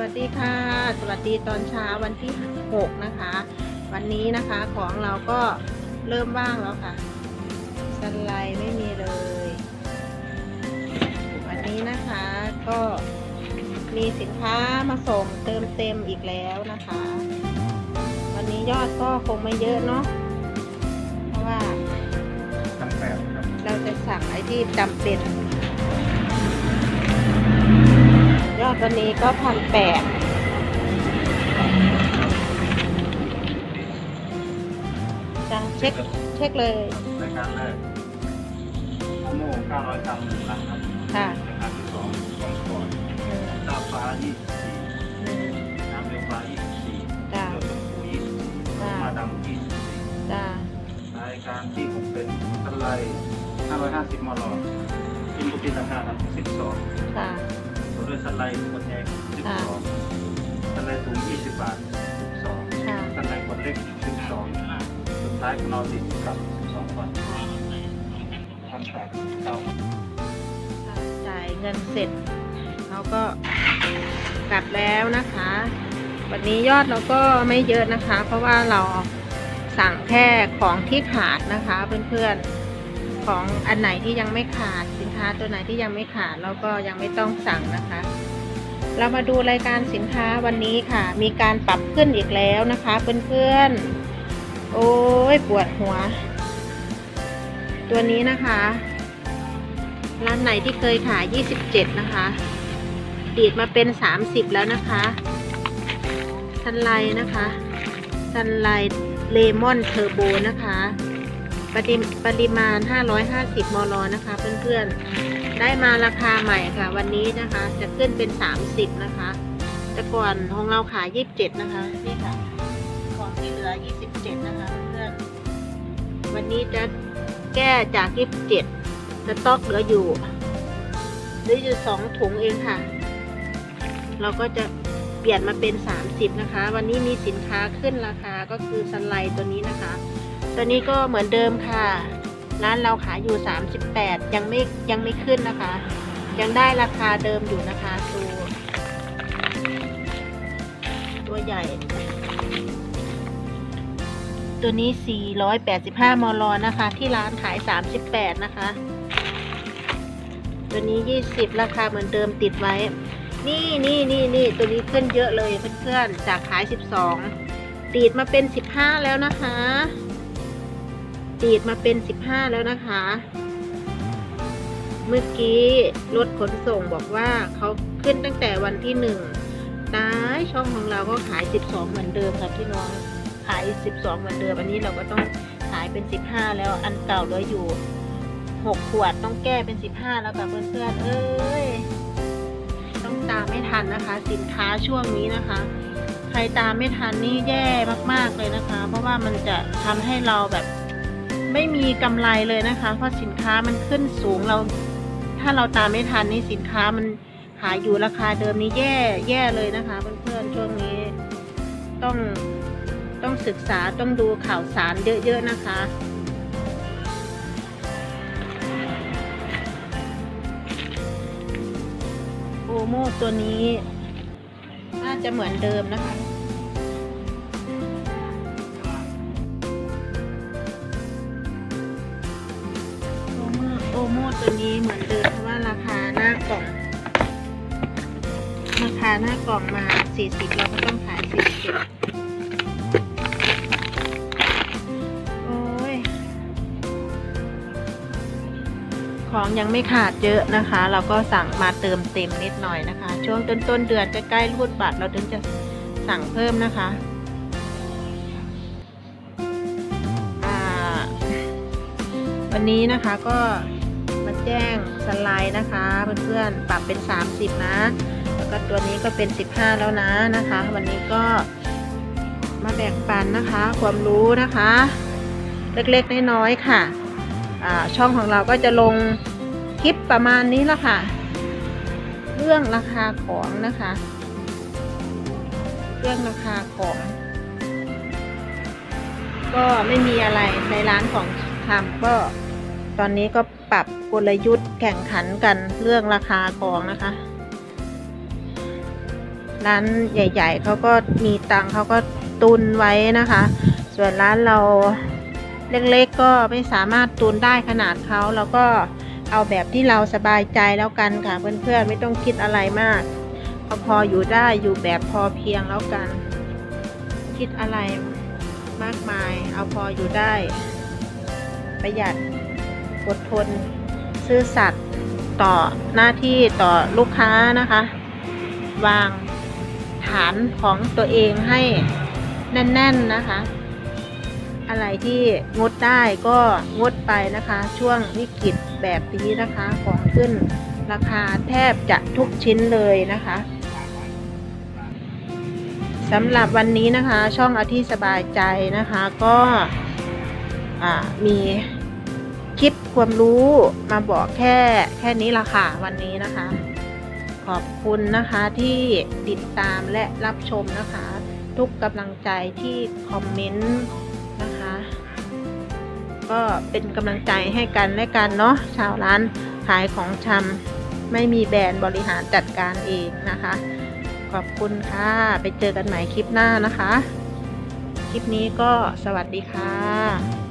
วัสดีค่ะ สวัสดีตอนเช้าวันที่ 6 นะคะ วันนี้นะคะของเราก็เริ่มว่างแล้วค่ะสไลด์ไม่มีเลย วันนี้นะคะก็มีสินค้ามาส่งเติมเต็มอีกแล้วนะคะ วันนี้ยอดก็คงไม่เยอะเนาะเพราะว่าพันแปดครับ เราจะสั่งไอ้ที่จำเป็น ยอดวันนี้ก็พันแปดจังเช็คเช็คเลยรายการแรกโมโม่เก้าร้อยกรัมหนึ่งลังครับค่ะรายการที่สองกองก่อนอืมดาวฟ้ายี่สิบสี่อืมน้ำเร็วฟ้ายี่สิบสี่จ้าเลือดชมพูยี่สิบสี่จ้ามาดำยี่สิบสี่จ้ารายการที่หกเป็นสไลด์ห้าร้อยห้าสิบมลกินปกติราคาครับสิบสองค่ะตัว ด้วยสไลด์ขวดใหญ่สิบสองสไลด์ถุงยี่สิบบาทสิบสองค่ะ สไลด์ขวดเล็กสิบสองสุดท้ายของเราติดกับสิบสองวันพันแปดเก้า จ่ายเงินเสร็จเราก็กลับแล้วนะคะ วันนี้ยอดเราก็ไม่เยอะนะคะ เพราะว่าเราสั่งแค่ของที่ขาดนะคะเพื่อนๆ ของอันไหนที่ยังไม่ขาดสินค้าตัวไหนที่ยังไม่ขาดเราก็ยังไม่ต้องสั่งนะคะ เรามาดูรายการสินค้าวันนี้ค่ะ มีการปรับขึ้นอีกแล้วนะคะเพื่อนๆโอ้ยปวดหัว ตัวนี้นะคะร้านไหนที่เคยขาย 27 นะคะ ดีดมาเป็น 30 แล้วนะคะซันไลนะคะซันไลเลมอนเทอร์โบนะคะ ปริมปริมาณ 550 มล นะคะเพื่อนๆ ได้มาราคาใหม่ค่ะ วันนี้นะคะจะขึ้นเป็น 30 นะคะ แต่ก่อนของเราขาย 27 นะคะ นี่ค่ะ ของที่เหลือ 27 นะคะเพื่อนๆ วันนี้จะแก้จาก 27สต็อกเหลืออยู่เหลืออยู่สองถุงเองค่ะ เราก็จะเปลี่ยนมาเป็น 30 นะคะ วันนี้มีสินค้าขึ้นราคาก็คือสไลด์ตัวนี้นะคะ ตัวนี้ก็เหมือนเดิมค่ะ ร้านเราขายอยู่ 38 ยังไม่ยังไม่ขึ้นนะคะ ยังได้ราคาเดิมอยู่นะคะตัวตัวใหญ่ ตัวนี้ 485 มลนะคะ ที่ร้านขาย 38 นะคะ ตัวนี้ 20 ราคาเหมือนเดิมติดไว้ นี่นี่นี่นี่ตัวนี้ขึ้นเยอะเลยเพื่อนๆ จากขาย 12ตีดมาเป็น 15 แล้วนะคะ ตีดมาเป็น 15 แล้วนะคะ เมื่อกี้รถขนส่งบอกว่าเขาขึ้นตั้งแต่วันที่หนึ่งตายช่องของเราก็ขาย 12 เหมือนเดิมค่ะพี่น้อง ขาย 12 เหมือนเดิม อันนี้เราก็ต้องขายเป็น 15 แล้วอันเก่าเหลืออยู่ 6 ขวดต้องแก้เป็น 15 แล้วกับเพื่อนๆเอ้ยต้องตามไม่ทันนะคะ สินค้าช่วงนี้นะคะใครตามไม่ทันนี่แย่มาก ๆ เลยนะคะ เพราะว่ามันจะทำให้เราแบบ ไม่มีกำไรเลยนะคะ เพราะสินค้ามันขึ้นสูงเรา ถ้าเราตามไม่ทันนี่สินค้ามันขายอยู่ราคาเดิมนี่แย่แย่เลยนะคะเพื่อนๆช่วงนี้ต้องต้องศึกษาต้องดูข่าวสารเยอะๆนะคะโอโมตัวนี้ น่าจะเหมือนเดิมนะคะ โมตัวนี้เหมือนเดิมเพราะว่าราคาหน้ากล่อง ราคาหน้ากล่องมา 40 เราก็ต้องขาย40โอ้ย ของยังไม่ขาดเยอะนะคะ เราก็สั่งมาเติมเต็มนิดหน่อยนะคะ ช่วงต้นต้นเดือนจะใกล้รูดบัตรเราถึงจะสั่งเพิ่มนะคะวันนี้นะคะก็ แจ้งสไลด์นะคะเพื่อนๆปรับเป็น 30 นะ แล้วก็ตัวนี้ก็เป็น 15 แล้วนะนะคะ วันนี้ก็มาแบ่งปันนะคะ ความรู้นะคะ เล็กๆน้อยๆค่ะช่องของเราก็จะลงคลิปประมาณนี้ละค่ะ เรื่องราคาของนะคะ เรื่องราคาของ ก็ไม่มีอะไรในร้านของทำก็ ตอนนี้ก็ปรับกลยุทธ์แข่งขันกันเรื่องราคาของนะคะ ร้านใหญ่ ๆเขาก็มีตังเขาก็ตุนไว้นะคะ ส่วนร้านเราเล็กๆก็ไม่สามารถตุนได้ขนาดเขาเราก็เอาแบบที่เราสบายใจแล้วกันค่ะ เพื่อนๆไม่ต้องคิดอะไรมากเอาพออยู่ได้อยู่แบบพอเพียงแล้วกัน คิดอะไรมากมาย เอาพออยู่ได้ ประหยัด อดทน ซื่อสัตย์ต่อหน้าที่ต่อลูกค้านะคะ วางฐานของตัวเองให้แน่นๆนะคะ อะไรที่งดได้ก็งดไปนะคะ ช่วงวิกฤตแบบนี้นะคะของขึ้นราคาแทบจะทุกชิ้นเลยนะคะสำหรับวันนี้นะคะ ช่องอาที่สบายใจนะคะ ก็มี คลิปความรู้มาบอกแค่แค่นี้ละค่ะวันนี้นะคะ ขอบคุณนะคะที่ติดตามและรับชมนะคะ ทุกกำลังใจที่คอมเมนต์นะคะ ก็เป็นกำลังใจให้กันและกันเนาะชาวร้านขายของชำไม่มีแบรนด์บริหารจัดการเองนะคะ ขอบคุณค่ะ ไปเจอกันใหม่คลิปหน้านะคะ คลิปนี้ก็สวัสดีค่ะ